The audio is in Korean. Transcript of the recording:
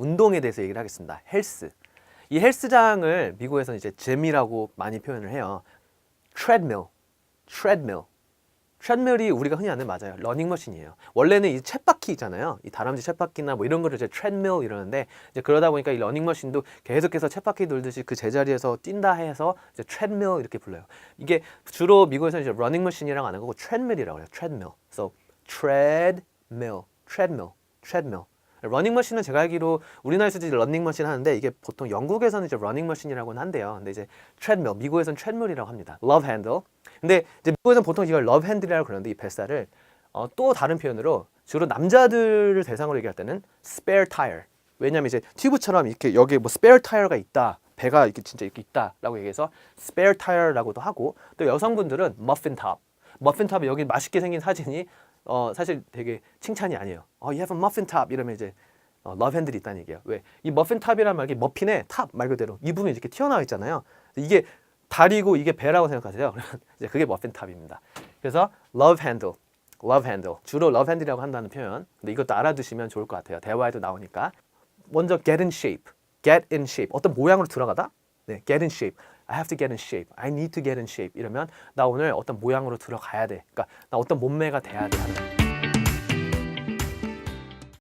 운동에 대해서 얘기를 하겠습니다. 헬스. 이 헬스장을 미국에서는 이제 잼이라고 많이 표현을 해요. treadmill, treadmill. 트레드밀이 우리가 흔히 아는 맞아요. 러닝머신이에요. 원래는 이 쳇바퀴 있잖아요. 이 다람쥐 쳇바퀴나 뭐 이런 거를 이제 트레드밀 이러는데 이제 그러다 보니까 이 러닝머신도 계속해서 쳇바퀴 돌듯이 그 제자리에서 뛴다 해서 이제 트레드밀 이렇게 불러요. 이게 주로 미국에서는 이제 러닝머신이라고 안 하고 트레드밀이라고 해요. 트레드밀. So treadmill, treadmill. 러닝머신은 제가 알기로 우리나라에서도 이제 러닝머신 하는데 이게 보통 영국에서는 이제 러닝머신이라고는 한대요. 근데 이제 트레드밀, 미국에서는 트레드밀이라고 합니다. love handle. 근데 이제 미국에서는 보통 이걸 love handle이라고 그러는데 이 뱃살을 어, 또 다른 표현으로 주로 남자들을 대상으로 얘기할 때는 spare tire. 왜냐면 이제 튜브처럼 이렇게 여기 뭐 spare tire가 있다. 배가 이렇게 진짜 이렇게 있다라고 얘기해서 spare tire라고도 하고 또 여성분들은. 머핀 탑이 여기 맛있게 생긴 사진이 어 사실 되게 칭찬이 아니에요. 어, you have a muffin top 이러면 이제 어, 러브 핸들이 있다는 얘기예요. 왜? 이 머핀 탑이란 말이 머핀의 탑 말 그대로 이 부분이 이렇게 튀어나와 있잖아요. 이게 다리고 이게 배라고 생각하세요. 그러면 이제 그게 머핀 탑입니다. 그래서 love handle, love handle 주로 love handle이라고 한다는 표현. 근데 이것도 알아두시면 좋을 것 같아요. 대화에도 나오니까. 먼저 get in shape, get in shape 어떤 모양으로 들어가다. 네, get in shape. I have to get in shape. I need to get in shape. 이러면 나 오늘 어떤 모양으로 들어가야 돼. 그러니까 나 어떤 몸매가 돼야 돼.